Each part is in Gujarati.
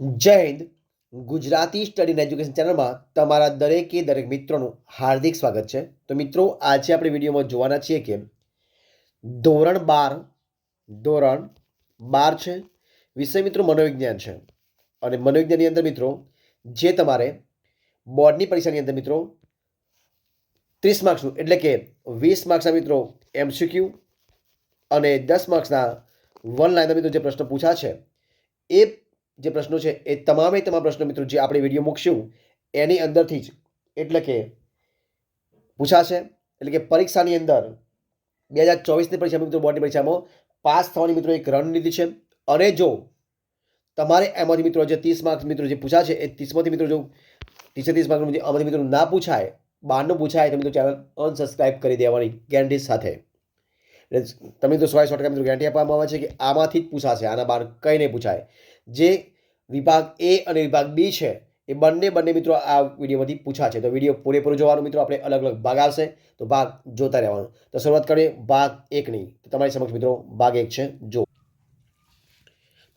જય હિન્દ ગુજરાતી સ્ટડી એજ્યુકેશન ચેનલમાં તમારા દરેકે દરેક મિત્રોનું હાર્દિક સ્વાગત છે. તો મિત્રો, આજે આપણે વિડીયોમાં જોવાના છીએ કે ધોરણ બાર ધોરણ બાર છે. વિષય મિત્રો મનોવિજ્ઞાન છે. અને મનોવિજ્ઞાનની અંદર મિત્રો, જે તમારે બોર્ડની પરીક્ષાની અંદર મિત્રો ત્રીસ માર્ક્સનું, એટલે કે વીસ માર્ક્સના મિત્રો એમસીક્યુ અને દસ માર્ક્સના વન લાઈનના મિત્રો જે પ્રશ્ન પૂછા છે, એ જે પ્રશ્નો છે એ તમામે તમામ પ્રશ્નો મિત્રો જે આપણે વીડિયો મૂકશું, એની અંદરથી જ, એટલે કે પૂછાશે, એટલે કે પરીક્ષાની અંદર બે હજાર ચોવીસની પરીક્ષા મિત્રો, બોર્ડની પરીક્ષામાં પાસ થવાની મિત્રો એક રણનીતિ છે. અને જો તમારે એમાંથી મિત્રો જે ત્રીસ માર્ક્સ મિત્રો જે પૂછાશે એ ત્રીસમાંથી મિત્રો જો ત્રીસે ત્રીસ માર્ક્સ આમાંથી મિત્રો ના પૂછાય બહારનું પૂછાય, તો મિત્રો ચેનલ અનસબસ્ક્રાઇબ કરી દેવાની ગેરંટી સાથે. તમે તો સો સો ટકા મિત્રો ગેરંટી આપવામાં આવે છે કે આમાંથી જ પૂછાશે, આના બહાર કંઈ નહીં પૂછાય. જે વિભાગ એ અને વિભાગ બી છે, એ બંને બંને મિત્રો આ વિડીયોમાંથી પૂછાશે તો વીડિયો પૂરેપૂરો જોવાનો મિત્રો, આપણે અલગ અલગ ભાગ આવશે, તો ભાગ જોતા રહેવાનો. તો શરૂઆત કરીએ ભાગ એકની. તો તમારી સમક્ષ મિત્રો, ભાગ એક છે, જો.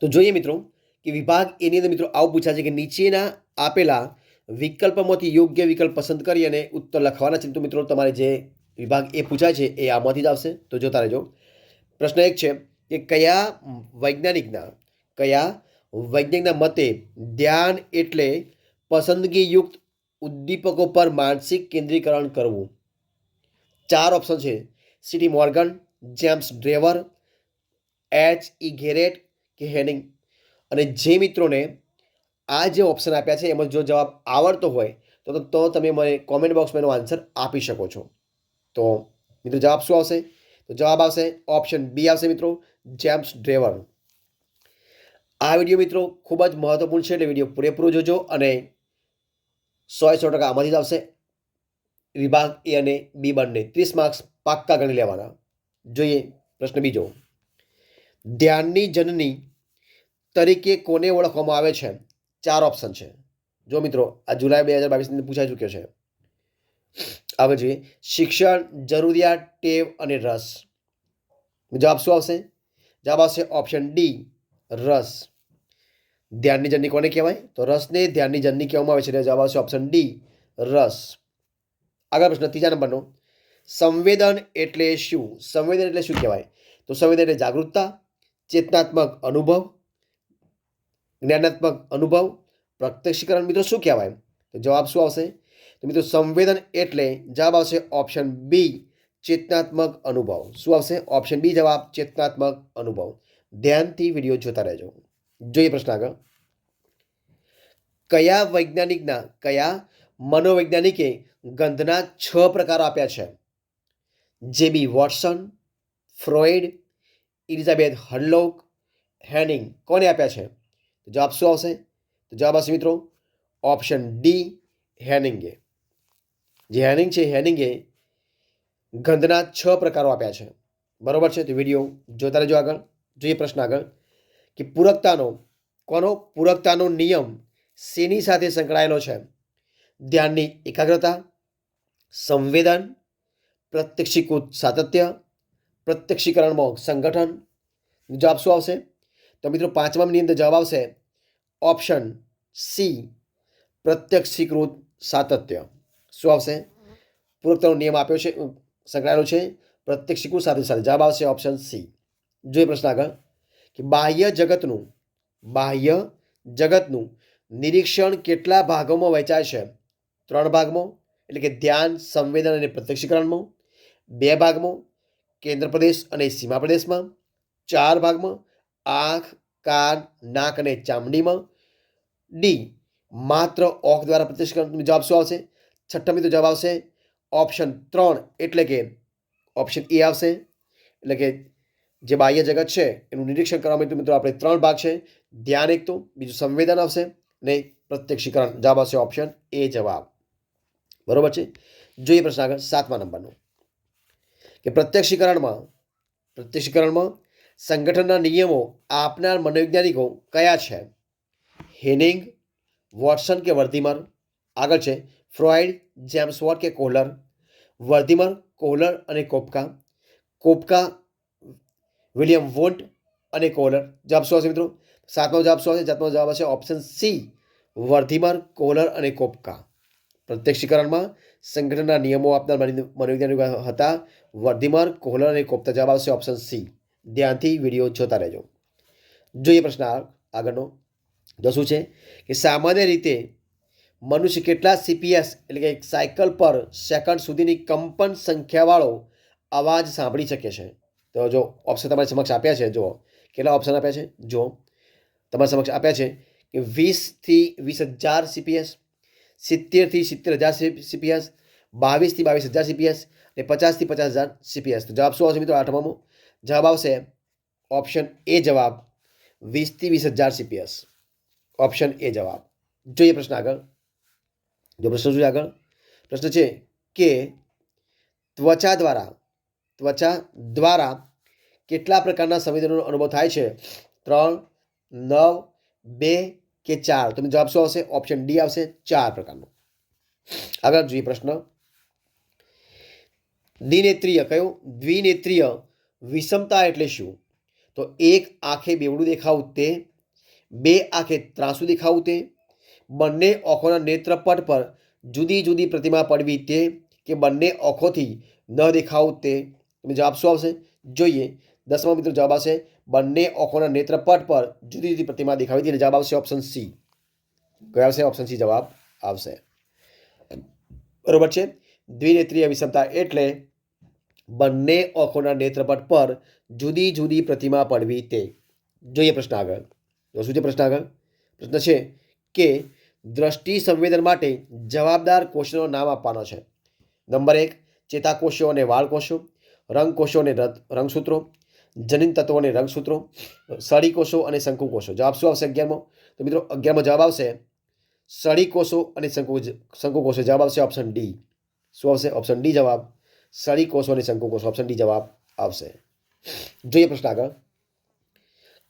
તો જોઈએ મિત્રો, કે વિભાગ એની અંદર મિત્રો આવું પૂછાશે કે નીચેના આપેલા વિકલ્પમાંથી યોગ્ય વિકલ્પ પસંદ કરી અને ઉત્તર લખવાના છે. તો મિત્રો, તમારે જે વિભાગ એ પૂછાય છે, એ આમાંથી જ આવશે. તો જોતા રહેજો. પ્રશ્ન એક છે કે કયા વૈજ્ઞાનિકના, કયા વૈજ્ઞાનિકના મતે ધ્યાન એટલે પસંદગીયુક્ત ઉદ્દીપકો પર માનસિક કેન્દ્રીકરણ કરવું. ચાર ઓપ્શન છે. C T Morgan, James Drever H E Garrett કે હેનિંગ. અને જે મિત્રોને આ જે ઓપ્શન આપ્યા છે, એમાં જો જવાબ આવડતો હોય, તો તો તમે મને કોમેન્ટ બોક્સમાં એનો આન્સર આપી શકો છો. તો મિત્રો જવાબ શું આવશે? તો જવાબ આવશે ઓપ્શન બી આવશે મિત્રો, જેમ્સ ડ્રેવર આ વીડિયો મિત્રો ખૂબ જ મહત્વપૂર્ણ છે એટલે વીડિયો પૂરેપૂરો જોજો અને સો સો ટકા આમાંથી જ આવશે. વિભાગ એ અને બી બંને ત્રીસ માર્ક્સ પાક્કા ગણી લેવાના. જોઈએ પ્રશ્ન બીજો. ધ્યાનની જનની તરીકે કોને ઓળખવામાં આવે છે? ચાર ઓપ્શન છે. જો મિત્રો, આ જુલાઈ બે હજાર બાવીસની પૂછાઈ ચૂક્યો છે. આવે જોઈએ. શિક્ષણ, જરૂરિયાત, ટેવ અને રસ. જવાબ શું આવશે? જવાબ આવશે ઓપ્શન ડી રસ. ધ્યાનની જર્ની કોને કહેવાય? તો રસને ધ્યાનની જર્ની કહેવામાં આવે છે. જવાબ આવશે ઓપ્શન ડી રસ. આગળ પ્રશ્ન, ત્રીજા નંબરનો. સંવેદન એટલે શું? સંવેદન એટલે શું કહેવાય? તો સંવેદન એટલે જાગૃતતા, ચેતનાત્મક અનુભવ, જ્ઞાનાત્મક અનુભવ, પ્રત્યક્ષીકરણ. મિત્રો, શું કહેવાય? તો જવાબ શું આવશે? તો મિત્રો, સંવેદન એટલે જવાબ આવશે ઓપ્શન બી ચેતનાત્મક અનુભવ. શું આવશે? ઓપ્શન બી જવાબ ચેતનાત્મક અનુભવ. ધ્યાનથી વીડિયો જોતા રહેજો. જોઈએ પ્રશ્ન આગળ. કયા વૈજ્ઞાનિકના, કયા મનોવૈજ્ઞાનિકે ગંધના છ પ્રકારો આપ્યા છે? જે બી વોટસન, ફ્રોઇડ, ઇલિઝાબેથ હડલોક હેનિંગ. કોને આપ્યા છે? તો જવાબ શું આવશે? તો જવાબ આવશે મિત્રો, ઓપ્શન ડી, હેનિંગે. જે હેનિંગ છે, હેનિંગે ગંધના છ પ્રકારો આપ્યા છે. બરોબર છે? તો વીડિયો જોતા રહેજો આગળ. જોઈએ પ્રશ્ન આગળ. કે પૂરકતાનો, કોનો? પૂરકતાનો નિયમ શેની સાથે સંકળાયેલો છે? ધ્યાનની એકાગ્રતા, સંવેદન, પ્રત્યક્ષીકૃત સાતત્ય, પ્રત્યક્ષીકરણમાં સંગઠન. જવાબ શું આવશે? તો મિત્રો પાંચમાની અંદર જવાબ આવશે ઓપ્શન સી, પ્રત્યક્ષીકૃત સાતત્ય. શું આવશે? પૂરકતાનો નિયમ આપ્યો છે, સંકળાયેલો છે, પ્રત્યક્ષીકૃત સાથે સાથે. જવાબ આવશે ઓપ્શન સી. જોઈએ પ્રશ્ન આગળ, કે બાહ્ય જગતનું બાહ્ય જગતનું નિરીક્ષણ કેટલા ભાગોમાં વહેંચાય છે? ત્રણ ભાગમાં, એટલે કે ધ્યાન, સંવેદન અને પ્રત્યક્ષીકરણમાં, બે ભાગમાં, કેન્દ્ર પ્રદેશ અને સીમા પ્રદેશમાં, ચાર ભાગમાં, આંખ, કાન, નાક અને ચામડીમાં, ડી, માત્ર ઓખ દ્વારા પ્રત્યક્ષીકરણ જવાબ શું આવશે? છઠ્ઠમી તો જવાબ આવશે ઓપ્શન ત્રણ, એટલે કે ઓપ્શન એ આવશે, એટલે કે જે બાહ્ય જગત છે, એનું નિરીક્ષણ કરવા માટે મિત્રો આપણે ત્રણ ભાગ છે. ધ્યાન એક તો, બીજું સંવેદન આવશે, અને પ્રત્યક્ષીકરણ. જવાબ આવશે ઓપ્શન એ જવાબ. બરોબર છે? જોઈએ પ્રશ્ન આગળ, સાતમા નંબરનો. કે પ્રત્યક્ષીકરણમાં પ્રત્યક્ષીકરણમાં સંગઠનના નિયમો આપનાર મનોવૈજ્ઞાનિકો કયા છે? હેનિંગ, વોટસન કે વર્ધીમર? આગળ છે, ફ્રોઇડ, જેમ્સ વોટ કે કોહલર? વર્ધીમર, કોહલર અને કોપકા? કોપકા વિલિયમ વોન્ટ અને કોલર. જવાબ શું આવશે મિત્રો? સાતમો જવાબ શું આવશે? સાતમો જવાબ હશે ઓપ્શન સી વર્ધિમાર કોલર અને કોપકા. પ્રત્યક્ષીકરણમાં સંગઠનના નિયમો આપનાર મનો- મનોવૈજ્ઞાનિકો હતા. વર્ધિમાર કોહલર અને કોપ્તા જવાબ આવશે ઓપ્શન સી. ધ્યાનથી વીડિયો જોતા રહેજો. જોઈએ પ્રશ્ન આગળનો. જો શું છે? કે સામાન્ય રીતે મનુષ્ય કેટલા સીપીએસ એટલે કે એક સાયકલ પર સેકન્ડ સુધીની કંપન સંખ્યાવાળો અવાજ સાંભળી શકે છે. તો જો ઓપ્શન તમારી સમક્ષ આપ્યા છે, જુઓ. કેટલા ઓપ્શન આપ્યા છે? જો તમારી સમક્ષ આપ્યા છે કે વીસથી વીસ હજાર સીપીએસ સિત્તેરથી સિત્તેર હજાર સીપીએસ બાવીસથી બાવીસ હજાર સીપીએસ અને પચાસથી પચાસ હજાર સીપીએસ તો જવાબ શું આવશે મિત્રો આઠમામાં જવાબ આવશે ઓપ્શન એ જવાબ વીસથી વીસ હજાર સીપીએસ ઓપ્શન એ જવાબ. જોઈએ પ્રશ્ન આગળ. જો પ્રશ્ન શું છે આગળ? પ્રશ્ન છે કે ત્વચા દ્વારા ત્વચા દ્વારા કેટલા પ્રકારના સંવેદનોનો અનુભવ થાય છે? ત્રણ, નવ, બે કે ચાર? તમે જવાબ શું આવશે? ઓપ્શન ડી આવશે, ચાર પ્રકારનો. આગળ જોઈએ પ્રશ્ન. દ્વિનેત્રીય કયું? દ્વિનેત્રીય વિષમતા એટલે શું? તો એક આંખે બેવડું દેખાવું તે, બે આંખે ત્રાસું દેખાવું તે, બંને આંખોના નેત્રપટ પર જુદી જુદી પ્રતિમા પડવી તે કે બંને આંખોથી ન દેખાવું તે? તમે જવાબ શું આવશે? જોઈએ. દસમા મિત્રો જવાબ આવશે, બંને ઓખોના નેત્રપટ પર જુદી જુદી પ્રતિમા દેખાવી હતી અને જવાબ આવશે ઓપ્શન સી કયો આવશે? ઓપ્શન સી જવાબ આવશે. બરોબર છે? દ્વિનેત્રીય વિષમતા એટલે બંને ઓખોના નેત્રપટ પર જુદી જુદી પ્રતિમા પડવી તે. જોઈએ પ્રશ્ન આગળ. તો શું છે પ્રશ્ન આગળ? પ્રશ્ન છે કે દ્રષ્ટિ સંવેદન માટે જવાબદાર કોષનો નામ આપવાનો છે. નંબર એક, ચેતાકોષો અને વાળકોષો રંગકોષો અને રંગસૂત્રો, જનીન તત્વો અને રંગસૂત્રો સળીકોષો અને શંકુકોષો જવાબ શું આવશે અગિયારમો? તો મિત્રો, અગિયારમો જવાબ આવશે સળીકોષો અને શંકુ શંકુકોષો જવાબ આવશે ઓપ્શન ડી. શું આવશે? ઓપ્શન ડી જવાબ. સળીકોષો અને શંકુકોષો ઓપ્શન ડી જવાબ આવશે. જોઈએ પ્રશ્ન આગળ.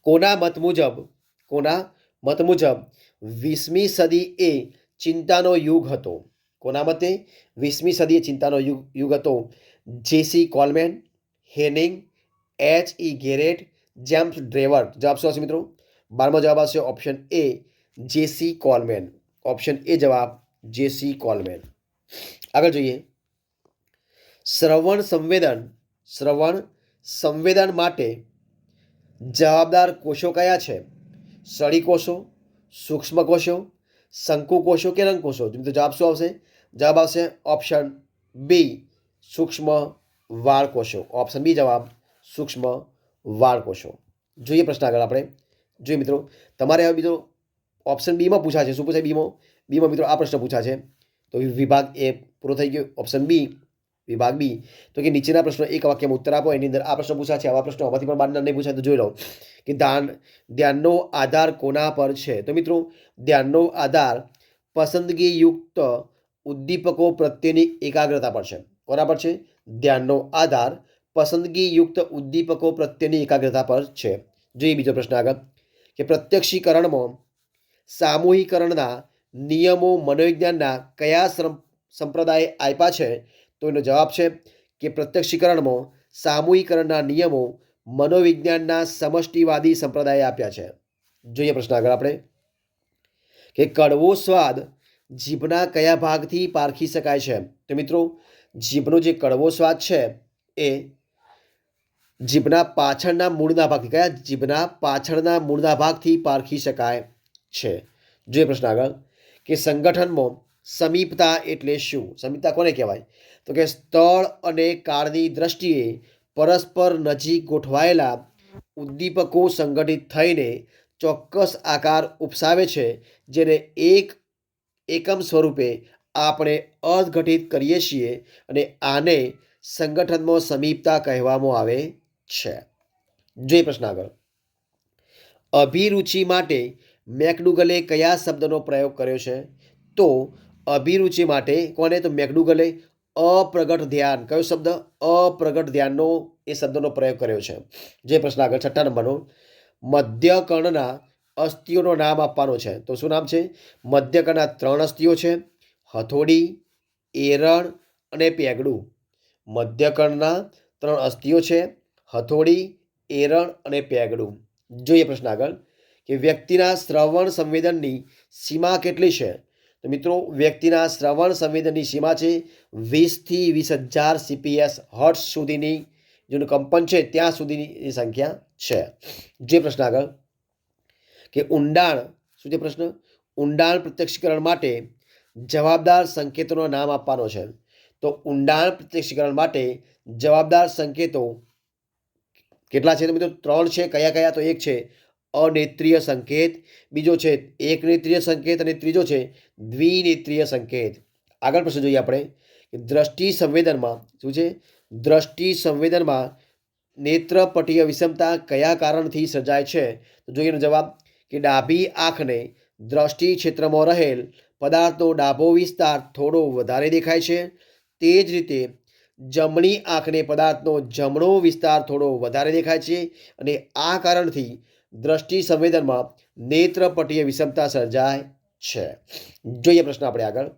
કોના મત મુજબ, કોના મત મુજબ વીસમી સદી એ ચિંતાનો યુગ હતો? કોના મતે? વીસમી સદી એ ચિંતાનો યુગ યુગ હતો? J C Coleman Henning H E Garrett James Drever જવાબ શું આવશે મિત્રો બારમો જવાબ આવશે option A JC કોલમેન option A જવાબ જેસી કોલમેન આગળ જોઈએ શ્રવણ સંવેદન શ્રવણ સંવેદન માટે જવાબદાર કોષો કયા છે સળીકોષો સૂક્ષ્મ કોષો શંકુ કોષો કે રંગકોષો તો જવાબ શું આવશે જવાબ આવશે ઓપ્શન બી સૂક્ષ્મ વાળ કોષો ઓપ્શન બી જવાબ, સૂક્ષ્મ વાળ કોષો જોઈએ પ્રશ્ન આગળ આપણે. જોઈએ મિત્રો, તમારે હવે મિત્રો ઓપ્શન બીમાં પૂછાશે શું પૂછાય બીમાં બીમાં મિત્રો આ પ્રશ્ન પૂછાશે તો વિભાગ એ પૂરો થઈ ગયો. ઓપ્શન બી વિભાગ બી તો કે નીચેના પ્રશ્નો એક વાક્યમાં ઉત્તર આપો, એની અંદર આ પ્રશ્ન પૂછાશે આવા પ્રશ્નો આમાંથી પણ બાર નહીં પૂછાય, તો જોઈ લો. કે ધ્યાન, ધ્યાનનો આધાર કોના પર છે? તો મિત્રો, ધ્યાનનો આધાર પસંદગીયુક્ત ઉદ્દીપકો પ્રત્યેની એકાગ્રતા પર છે. પર છે? ધ્યાનનો આધાર પસંદગીયુક્ત ઉદ્દીપકો પ્રત્યેની એકાગ્રતા પર છે. જોઈએ બીજો પ્રશ્ન આગળ. કે પ્રત્યક્ષીકરણમાં સામૂહિકરણના નિયમો મનોવિજ્ઞાનના કયા સંપ્રદાય આપ્યા છે? તો એનો જવાબ છે કે પ્રત્યક્ષીકરણમાં સામૂહિકરણના નિયમો મનોવિજ્ઞાનના સમષ્ટિવાદી સંપ્રદાયે આપ્યા છે. જોઈએ પ્રશ્ન આગળ આપણે. કે કડવો સ્વાદ જીભના કયા ભાગથી પારખી શકાય છે? તો મિત્રો જીભનો જે કડવો સ્વાદ છે, એ જીભના પાછળના મૂળના ભાગથી, કયા? જીભના પાછળના મૂળના ભાગથી પારખી શકાય છે. જોઈએ પ્રશ્ન આગળ. કે સંગઠનમાં સમીપતા એટલે શું? સમીપતા કોને કહેવાય? તો કે સ્થળ અને કાળની દ્રષ્ટિએ પરસ્પર નજીક ગોઠવાયેલા ઉદ્દીપકો સંગઠિત થઈને ચોક્કસ આકાર ઉપસાવે છે, જેને એક એકમ સ્વરૂપે આપણે અર્થઘટિત કરીએ છીએ અને આને સંગઠનમાં સમીપતા કહેવામાં આવે છે. જે પ્રશ્ન આગળ. અભિરુચિ માટે મેકડુગલે કયા શબ્દનો પ્રયોગ કર્યો છે? તો અભિરુચિ માટે કોને? તો મેકડુગલે અપ્રગટ ધ્યાન. કયો શબ્દ? અપ્રગટ ધ્યાનનો એ શબ્દનો પ્રયોગ કર્યો છે. જે પ્રશ્ન આગળ છઠ્ઠા નંબરનો. મધ્યકર્ણના અસ્થિઓનો નામ આપવાનો છે. તો શું નામ છે? મધ્યકર્ણના ત્રણ અસ્થિઓ છે. હથોડી એરણ અને પેગડું. મધ્યકર્ણના ત્રણ અસ્થિઓ છે, હથોડી એરણ અને પેગડું. જોઈએ પ્રશ્ન આગળ, કે વ્યક્તિના શ્રવણ સંવેદનની સીમા કેટલી છે? તો મિત્રો, વ્યક્તિના શ્રવણ સંવેદનની સીમા છે વીસથી વીસ હજાર સીપીએસ હર્ટ્સ સુધીની, જેનું કંપન છે ત્યાં સુધીની સંખ્યા છે. જે પ્રશ્ન આગળ, કે ઊંડાણ, શું છે પ્રશ્ન? ઊંડાણ પ્રત્યક્ષીકરણ માટે જવાબદાર સંકેતોનું નામ આપવાનો છે. તો ઊંડાણ પ્રત્યક્ષીકરણ માટે જવાબદાર સંકેતો કેટલા છે તો મિત્રો? ત્રણ છે, કયા કયા? તો એક છે, અનેત્રીય સંકેત. બીજો છે એક નેત્રીય સંકેત અને ત્રીજો છે, દ્વિનેત્રીય સંકેત. આગળ પ્રશ્ન જોઈએ આપણે દ્રષ્ટિ સંવેદનમાં શું છે? દ્રષ્ટિ સંવેદનમાં નેત્રપટીય વિષમતા કયા કારણથી સર્જાય છે? તો જોઈએ એનો જવાબ કે ડાબી આંખને દ્રષ્ટિ ક્ષેત્રમાં રહેલ પદાર્થનો ડાબો વિસ્તાર થોડો વધારે દેખાય છે. તે જ રીતે જમણી આંખને પદાર્થનો જમણો વિસ્તાર થોડો વધારે દેખાય છે અને આ કારણથી દ્રષ્ટિ સંવેદનમાં નેત્રપટીય વિષમતા સર્જાય છે. જોઈએ પ્રશ્ન આપણે આગળ.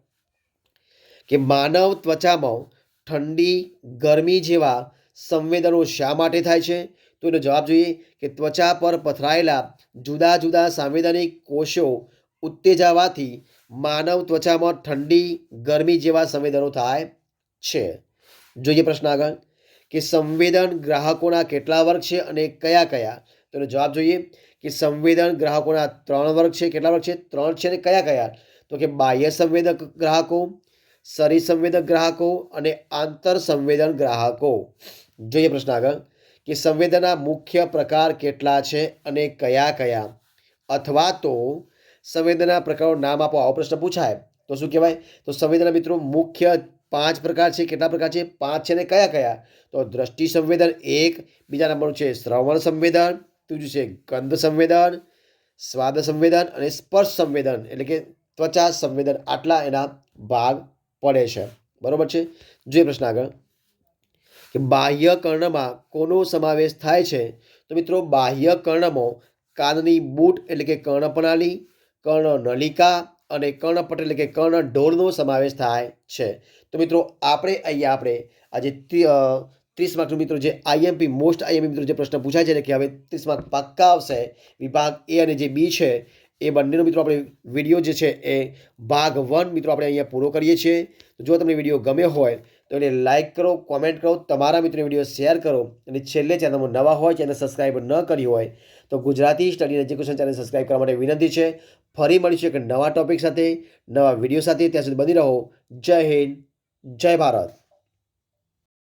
કે માનવ ત્વચામાં ઠંડી, ગરમી જેવા સંવેદનો શા માટે થાય છે? તો એનો જવાબ જોઈએ કે ત્વચા પર પથરાયેલા જુદા જુદા સાંવેદનિક કોષો ઉત્તેજાવાથી માનવ ત્વચામાં ઠંડી, ગરમી જેવા સંવેદનો થાય છે. જોઈએ પ્રશ્ન આગળ, કે સંવેદન ગ્રાહકોના કેટલા વર્ગ છે અને કયા કયા? તેનો જવાબ જોઈએ કે સંવેદન ગ્રાહકોના ત્રણ વર્ગ છે. કેટલા વર્ગ છે? ત્રણ છે અને કયા કયા? તો કે બાહ્ય સંવેદક ગ્રાહકો, શરીર સંવેદક ગ્રાહકો અને આંતર સંવેદન ગ્રાહકો. જોઈએ પ્રશ્ન આગળ કે સંવેદનના મુખ્ય પ્રકાર કેટલા છે અને કયા કયા? અથવા તો સંવેદના પ્રકારો નામ આપો, આવો પ્રશ્ન પૂછાય. તો શું કહેવાય? તો સંવેદના મિત્રો મુખ્ય પાંચ પ્રકાર છે. કેટલા પ્રકાર છે? પાંચ છે ને કયા કયા? તો દ્રષ્ટિ સંવેદન એક, બીજા નંબરનું છે શ્રવણ સંવેદન, ત્રીજું છે ગંધ સંવેદન, સ્વાદ સંવેદન અને સ્પર્શ સંવેદન. એટલે કે ત્વચા સંવેદન આટલા એના ભાગ પડે છે. બરાબર છે? જોઈએ પ્રશ્ન આગળ. કે બાહ્ય કર્ણમાં કોનો સમાવેશ થાય છે? તો મિત્રો, બાહ્ય કર્ણમાં કાનની બૂટ એટલે કે કર્ણપ્રણાલી, કર્ણનલિકા અને કર્ણપટ એટલે કે કર્ણ ઢોરનો સમાવેશ થાય છે. તો મિત્રો, આપણે અહીંયા આપણે આજે ત્રી- ત્રીસ માર્કનું મિત્રો જે આઈએમપી મોસ્ટ આઈએમપી મિત્રો જે પ્રશ્ન પૂછાય છે કે હવે ત્રીસ માર્ક પાક્કા આવશે, વિભાગ એ અને જે બી છે, એ બંનેનો મિત્રો આપણે વીડિયો જે છે એ ભાગ વન મિત્રો આપણે અહીંયા પૂરો કરીએ છીએ. જો તમને વીડિયો ગમ્યો હોય તો એને લાઇક કરો કોમેન્ટ કરો, તમારા મિત્રો વીડિયો શેર કરો. અને છેલ્લે ચેનલમાં નવા હોય ચેનલ સબસ્ક્રાઈબ ન કરી હોય, તો Gujarati study education channel subscribe કરવા માટે વિનંતી છે. ફરી મળીશું એક નવા ટોપિક સાથે, નવા વીડિયો સાથે. ત્યાં સુધી બની રહો. જય હિન્દ, જય ભારત.